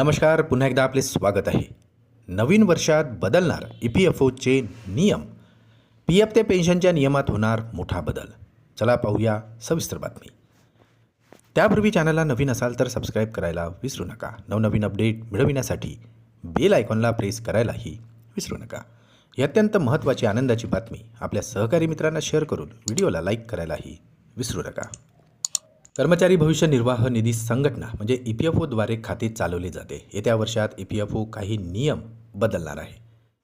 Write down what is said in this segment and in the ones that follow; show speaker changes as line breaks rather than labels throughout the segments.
नमस्कार पुन्हा एकदा आपले स्वागत आहे. नवीन वर्षात बदलणार ई पी एफ ओचे नियम. पी एफ ते पेन्शनच्या नियमात होणार मोठा बदल. चला पाहूया सविस्तर बातमी. त्यापूर्वी चॅनलला नवीन असाल तर सबस्क्राईब करायला विसरू नका. नवनवीन अपडेट मिळविण्यासाठी बेल आयकॉनला प्रेस करायलाही विसरू नका. ही अत्यंत महत्त्वाची आनंदाची बातमी आपल्या सहकारी मित्रांना शेअर करून व्हिडिओला लाईक करायलाही विसरू नका. कर्मचारी भविष्य निर्वाह निधी संघटना म्हणजे ई पी एफ ओद्वारे खाते चालवले जाते. येत्या वर्षात ई पी एफ ओ काही नियम बदलणार आहे.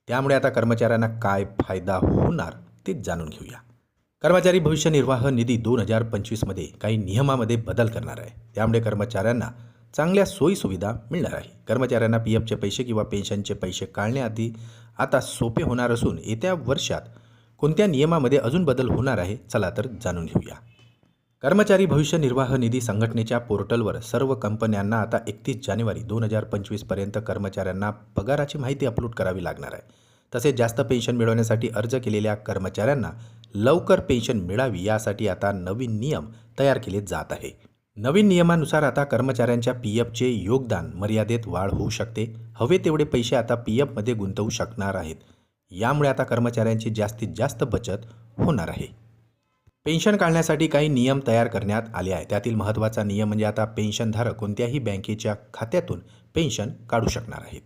त्यामुळे आता कर्मचाऱ्यांना काय फायदा होणार ते जाणून घेऊया. कर्मचारी भविष्य निर्वाह निधी दोन हजार पंचवीसमध्ये काही नियमामध्ये बदल करणार आहे. त्यामुळे कर्मचाऱ्यांना चांगल्या सोयीसुविधा मिळणार आहे. कर्मचाऱ्यांना पी एफचे पैसे किंवा पेन्शनचे पैसे काढण्याआधी आता सोपे होणार असून येत्या वर्षात कोणत्या नियमामध्ये अजून बदल होणार आहे चला तर जाणून घेऊया. कर्मचारी भविष्य निर्वाह निधी संघटनेच्या पोर्टलवर सर्व कंपन्यांना आता एकतीस जानेवारी दोन हजार पंचवीसपर्यंत कर्मचाऱ्यांना पगाराची माहिती अपलोड करावी लागणार आहे. तसेच जास्त पेन्शन मिळवण्यासाठी अर्ज केलेल्या कर्मचाऱ्यांना लवकर पेन्शन मिळावी यासाठी आता नवीन नियम तयार केले जात आहे. नवीन नियमानुसार आता कर्मचाऱ्यांच्या पी एफचे योगदान मर्यादेत वाढ होऊ शकते. हवे तेवढे पैसे आता पी एफमध्ये गुंतवू शकणार आहेत. यामुळे आता कर्मचाऱ्यांची जास्तीत जास्त बचत होणार आहे. पेन्शन काढण्यासाठी काही नियम तयार करण्यात आले आहे त्यातील महत्त्वाचा नियम म्हणजे आता पेन्शनधारक कोणत्याही बँकेच्या खात्यातून पेन्शन काढू शकणार आहेत.